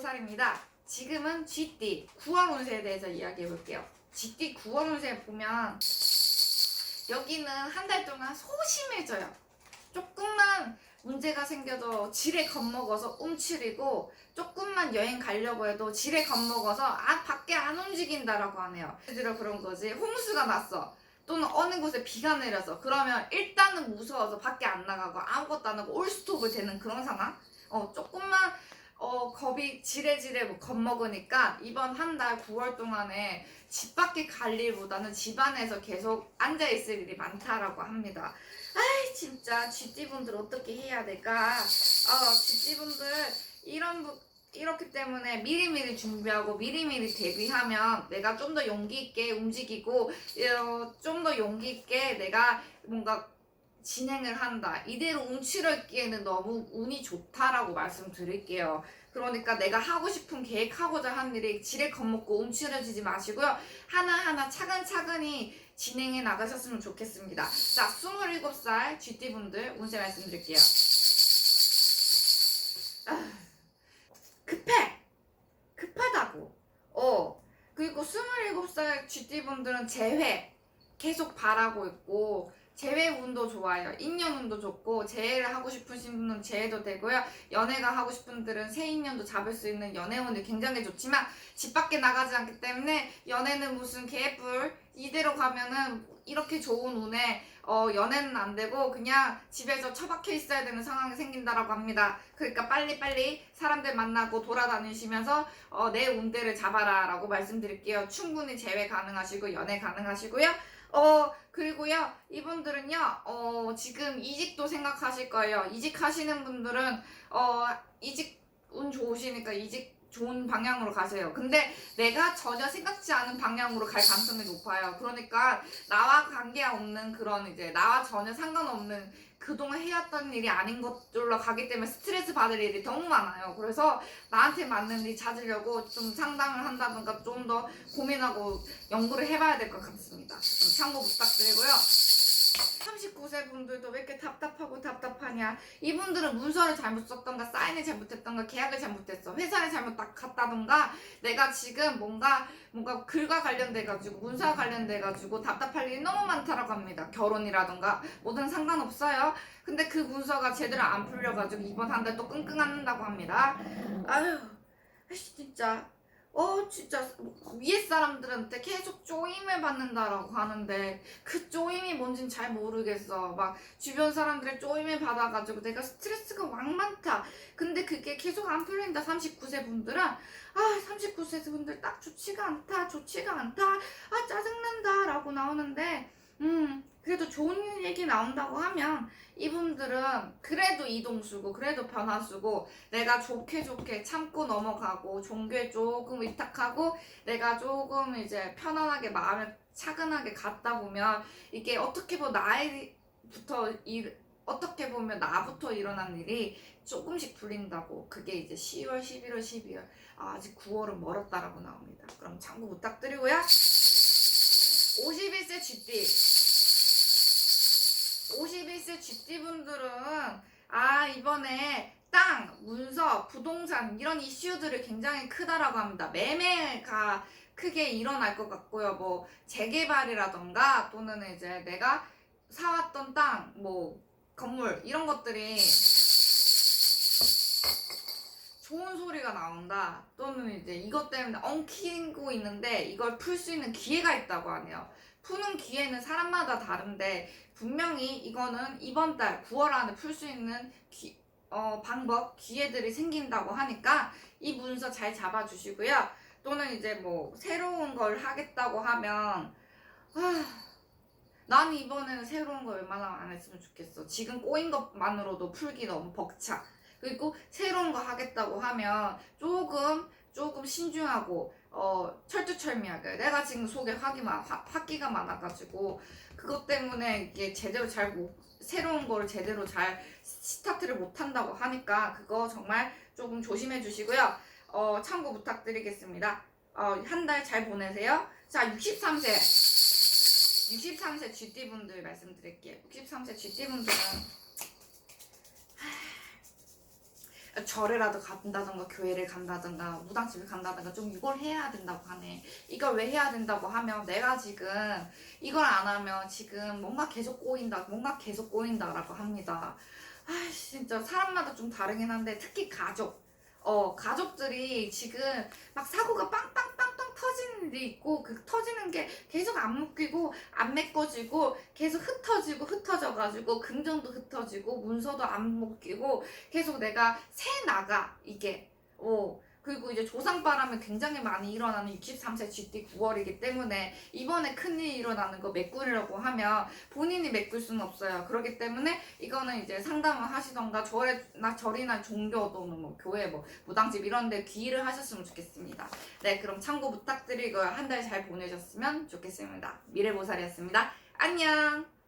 22살입니다. 지금은 GT 9월 운세에 대해서 이야기해 볼게요. GT 9월 운세 보면 여기는 한 달 동안 소심해져요. 조금만 문제가 생겨도 지레 겁먹어서 움츠리고 조금만 여행 가려고 해도 지레 겁먹어서 아 밖에 안 움직인다라고 하네요. 예를 들어 그런 거지. 홍수가 났어. 또는 어느 곳에 비가 내려서 그러면 일단은 무서워서 밖에 안 나가고 아무것도 안 하고 올스톱을 되는 그런 상황. 어 조금만 어 겁이 지레지레 뭐 겁먹으니까 이번 한 달 9월 동안에 집 밖에 갈 일보다는 집 안에서 계속 앉아 있을 일이 많다라고 합니다. 아이 진짜 GT분들 어떻게 해야 될까? 어 GT분들 이런 부, 이렇기 때문에 미리미리 준비하고 미리미리 대비하면 내가 좀 더 용기 있게 움직이고 어, 좀 더 용기 있게 내가 뭔가 진행을 한다. 이대로 움츠려 있기에는 너무 운이 좋다라고 말씀드릴게요. 그러니까 내가 하고 싶은 계획하고자 하는 일이 지레 겁먹고 움츠려지지 마시고요. 하나하나 차근차근히 진행해 나가셨으면 좋겠습니다. 자, 27살 GT분들 운세 말씀드릴게요. 아, 급해! 급하다고. 어. 그리고 27살 GT분들은 재회 계속 바라고 있고, 재회 운도 좋아요. 인연 운도 좋고, 재회를 하고 싶으신 분은 재회도 되고요. 연애가 하고 싶은 분들은 새 인연도 잡을 수 있는 연애 운이 굉장히 좋지만, 집 밖에 나가지 않기 때문에, 연애는 무슨 개뿔, 이대로 가면은 이렇게 좋은 운에, 어, 연애는 안 되고, 그냥 집에서 처박혀 있어야 되는 상황이 생긴다라고 합니다. 그러니까 빨리빨리 사람들 만나고 돌아다니시면서, 어, 내 운대를 잡아라라고 말씀드릴게요. 충분히 재회 가능하시고, 연애 가능하시고요. 어, 그리고요, 이분들은요, 어, 지금 이직도 생각하실 거예요. 이직하시는 분들은, 어, 이직 운 좋으시니까 이직 좋은 방향으로 가세요. 근데 내가 전혀 생각지 않은 방향으로 갈 가능성이 높아요. 그러니까 나와 관계없는 그런 이제 나와 전혀 상관없는 그동안 해왔던 일이 아닌 것들로 가기 때문에 스트레스 받을 일이 너무 많아요. 그래서 나한테 맞는 일 찾으려고 좀 상담을 한다든가 좀 더 고민하고 연구를 해봐야 될 것 같습니다. 좀 참고 부탁드리고요. 39세 분들도 왜 이렇게 답답하고 답답하냐? 이분들은 문서를 잘못 썼던가, 사인을 잘못했던가, 계약을 잘못했어. 회사를 잘못 딱 갔다던가, 내가 지금 뭔가, 뭔가 글과 관련돼가지고, 문서와 관련돼가지고 답답할 일이 너무 많다라고 합니다. 결혼이라던가, 뭐든 상관없어요. 근데 그 문서가 제대로 안 풀려가지고, 이번 한 달 또 끙끙 앓는다고 합니다. 아휴, 진짜. 어 진짜 위에 사람들한테 계속 쪼임을 받는다라고 하는데 그 쪼임이 뭔진 잘 모르겠어. 막 주변 사람들의 쪼임을 받아가지고 내가 스트레스가 왕 많다. 근데 그게 계속 안 풀린다. 39세 분들은. 아 39세 분들 딱 좋지가 않다. 좋지가 않다. 아 짜증난다. 라고 나오는데 음 그래도 좋은 얘기 나온다고 하면 이분들은 그래도 이동수고 그래도 변화수고 내가 좋게 좋게 참고 넘어가고 종교에 조금 위탁하고 내가 조금 이제 편안하게 마음을 차근하게 갖다 보면 이게 어떻게 보면 나이부터 일 어떻게 보면 나부터 일어난 일이 조금씩 풀린다고 그게 이제 10월, 11월, 12월 아, 아직 9월은 멀었다라고 나옵니다. 그럼 참고 부탁드리고요. 51세 GT 51세 GT분들은 아 이번에 땅, 문서, 부동산 이런 이슈들이 굉장히 크다라고 합니다. 매매가 크게 일어날 것 같고요. 뭐 재개발이라던가 또는 이제 내가 사왔던 땅, 뭐 건물 이런 것들이 좋은 소리가 나온다. 또는 이제 이것 때문에 엉키고 있는데 이걸 풀 수 있는 기회가 있다고 하네요. 푸는 기회는 사람마다 다른데 분명히 이거는 이번 달 9월 안에 풀 수 있는 기, 어, 방법, 기회들이 생긴다고 하니까 이 문서 잘 잡아주시고요. 또는 이제 뭐 새로운 걸 하겠다고 하면 아, 난 이번에는 새로운 거 웬만하면 안 했으면 좋겠어. 지금 꼬인 것만으로도 풀기 너무 벅차. 그리고 새로운 거 하겠다고 하면 조금 조금 신중하고 어 철두철미하게 내가 지금 속에 화기 많 화, 화기가 많아가지고 그것 때문에 이게 제대로 잘 못 새로운 거를 제대로 잘 스타트를 못 한다고 하니까 그거 정말 조금 조심해 주시고요. 어 참고 부탁드리겠습니다. 어 한 달 잘 보내세요. 자 63세 63세 GT 분들 말씀드릴게요. 63세 GT 분들은 절에라도 간다던가 교회를 간다던가 무당집을 간다던가 좀 이걸 해야 된다고 하네. 이걸 왜 해야 된다고 하면 내가 지금 이걸 안 하면 지금 뭔가 계속 꼬인다, 뭔가 계속 꼬인다 라고 합니다. 아 진짜 사람마다 좀 다르긴 한데 특히 가족. 어 가족들이 지금 막 사고가 빵빵빵빵 터지는 일이 있고 그 터지는 게 계속 안 묶이고 안 메꿔지고 계속 흩어지고 흩어져가지고 금전도 흩어지고 문서도 안 묶이고 계속 내가 새 나가 이게. 어 그리고 이제 조상바람이 굉장히 많이 일어나는 63세 GT 9월이기 때문에 이번에 큰일이 일어나는 거 메꾸려고 하면 본인이 메꿀 수는 없어요. 그렇기 때문에 이거는 이제 상담을 하시던가 절이나 절이나 종교 또는 뭐 교회 뭐 무당집 이런 데 귀의를 하셨으면 좋겠습니다. 네, 그럼 참고 부탁드리고요. 한 달 잘 보내셨으면 좋겠습니다. 미래보살이었습니다. 안녕!